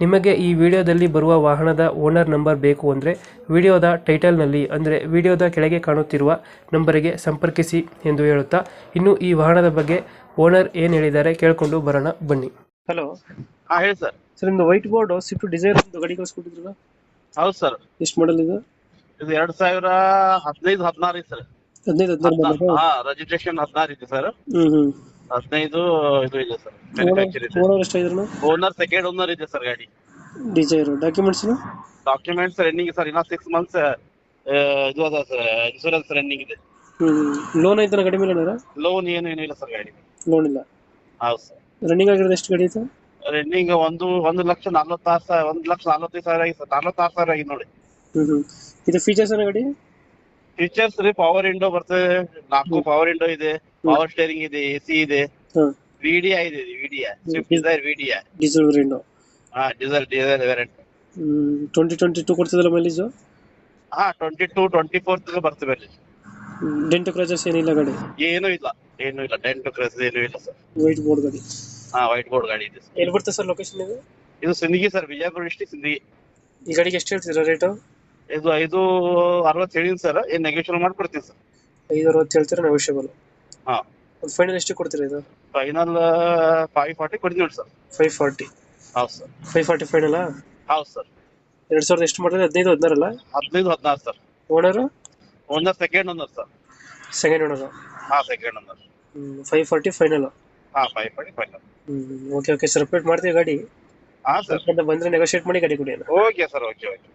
ನಿಮಗೆ ಈ ವಿಡಿಯೋದಲ್ಲಿ ಬರುವ ವಾಹನದ ಓನರ್ ನಂಬರ್ ಬೇಕು ಅಂದರೆ ವಿಡಿಯೋದ ಟೈಟಲ್ನಲ್ಲಿ ಅಂದರೆ ವಿಡಿಯೋದ ಕೆಳಗೆ ಕಾಣುತ್ತಿರುವ ನಂಬರಿಗೆ ಸಂಪರ್ಕಿಸಿ ಎಂದು ಹೇಳುತ್ತಾ ಇನ್ನು ಈ ವಾಹನದ ಬಗ್ಗೆ ಓನರ್ ಏನು ಹೇಳಿದ್ದಾರೆ ಕೇಳಿಕೊಂಡು ಬರೋಣ ಬನ್ನಿ. ಹಲೋ. ಹಾ ಹೇಳಿ ಸರ್. ಸರ್ ನಿಮ್ದು ವೈಟ್ ಬೋರ್ಡ್ ಸ್ವಿಫ್ಟ್ ಡಿಸೈರ್ ಒಂದು ಗಾಡಿ ಕಳಿಸ್ಕೊಟ್ಟಿದ್ರಲ್ಲ? ಹೌದು ಸರ್. ಎಷ್ಟು ಮಾಡಲ್ ಇದು? ಇದು ಎರಡ್ ಸಾವಿರ ಹದಿನೈದು ಹದಿನಾರು ಸರ್. ಹದಿನೈದು ಹದಿನಾರು ಹಾ? ರಿಜಿಸ್ಟ್ರೇಷನ್ ಹದಿನಾರು ಇದೆ ಸರ್. ಹ್ಞೂ ಹ್ಞೂ ಹದಿನೈದು ಇದು ಇದೆ ಸರ್. ಮ್ಯಾನುಫ್ಯಾಕ್ಚರ್ ಇದೆ. ಓನರ್ ಎಷ್ಟಾಗಿದ್ರು ಓನರ್ ಸೆಕೆಂಡ್ ಓನರ್ ಇದೆ ಸರ್ ಗಾಡಿ. Dzire documents documents running sir ಇನ್ನ ಸಿಕ್ಸ್ ಮಂತ್ಸ್ ಇದು ಅದ ಸರ್ ಇನ್ಶೂರೆನ್ಸ್ ರನ್ನಿಂಗ್ ಇದೆ. ಲೋನ್ ಐತನ ಕಡಿಮೆ ಇಲ್ಲ ಲೋನ್ ಏನು ಏನು ಇಲ್ಲ ಸರ್ ಗಾಡಿ. ಲೋನ್ ಇಲ್ಲ? ಹೌದು ಸರ್. ರನ್ನಿಂಗ್ ಆಗಿರೋದು ಎಷ್ಟು ಗಾಡಿ ಐತೆ? ರನ್ನಿಂಗ್ ಒಂದು ಒಂದು ಲಕ್ಷ ನಲ್ವತ್ತಾರು ಸಾವಿರ ಒಂದು ಲಕ್ಷ ನಲ್ವತ್ತೈದು ಸಾವಿರ ಆಗಿದೆ ಸರ್. ನಲ್ವತ್ತಾರು ಸಾವಿರ ಆಗಿದೆ ನೋಡಿ. ಇದು ಫೀಚರ್ಸ್ ಏನ ಗಾಡಿ? ಫೀಚರ್ಸ್ ರೀ ಪವರ್ ವಿಂಡೋ ಬರ್ತದೆ ನಾಲ್ಕು ಪವರ್ ವಿಂಡೋ ಇದೆ. ಪವರ್ ಸ್ಟೇರಿಂಗ್ ಇದೆ ಎಸಿ ಇದೆ. ವಿಡಿಯಾ ಇದೆ VDI Swift Dzire VDI diesel variant ಹಾ diesel diesel variant twenty twenty two ಕೊಡ್ತಿದ್ದಲ್ಲ mileage ಹಾ ಟ್ವೆಂಟಿ ಟೂ ಟ್ವೆಂಟಿ ಫೋರ್ ಬರ್ತದೆ ಮೈಲೇಜ್ ಡೆಂಟ್ ಕ್ರಾಸಸ್ ಏನಿಲ್ಲ ಗಾಡಿ? ಏನೂ ಇಲ್ಲ ಏನೂ ಇಲ್ಲ. ಡೆಂಟ್ ಟು ಏನು ಇಲ್ಲ ಸರ್ ವೈಟ್ ಬೋರ್ಡ್ ಗಾಡಿ. ಹಾ ವೈಟ್ ಬೋರ್ಡ್ ಗಾಡಿ ಇದೆ sir. ಎಲ್ಲಿ ಬರ್ತದೆ ಸರ್ ಲೊಕೇಶನ್ ಇದು? ಇದು ಸಿಂದಗಿ ಸರ್ ವಿಜಯಪುರ ಡಿಸ್ಟಿಕ್ ಸಿಂದಗಿ ಈ ಗಾಡಿಗೆ ಎಷ್ಟು ಹೇಳ್ತೀರಾ ರೇಟ್ ಇದು ಐದು ಅರವತ್ತು ಹೇಳಿನಿ ಸರ್ ಏನು ನೆಗೋಷಿಯಲ್ ಮಾಡ್ಕೊಡ್ತೀನಿ ಸರ್ ಐದು ಅರವತ್ತು ಹೇಳ್ತೀರಾ ನೆಗೋಷಿಯಬಲ್ ಹಾ. ಒಂದು ಫೈನಲ್ ಎಷ್ಟು ಕೊಡ್ತೀರಾ ಇದು? ಫೈನಲ್ ಫೈವ್ ಫಾರ್ಟಿ ಕೊಡ್ತೀನಿ ನೋಡಿ ಸರ್ ಫೈವ್ ಫಾರ್ಟಿ ಹೌದು ಸರ್ ಫೈವ್ ಫಾರ್ಟಿ ಫೈನಲ್ ಹೌದು ಸರ್ ಎರಡು ಸಾವಿರದ ಎಷ್ಟು ಮಾಡಿದ್ರೆ ಹದಿನೈದು ಹದಿನಾರಲ್ಲ ಹದಿನೈದು ಹದಿನಾರು sir owner owner second owner sir second owner ಹಾ second owner five forty final ಹಾ five forty final okay okay sir update ಮಾಡ್ತೀವಿ ಗಾಡಿ. ಹಾ ಸರ್ ಬಂದ್ರೆ ನೆಗೋಷಿಯೇಟ್ ಮಾಡಿ ಗಾಡಿ ಕೊಡಿ ಓಕೆ ಸರ್ ಓಕೆ ಓಕೆ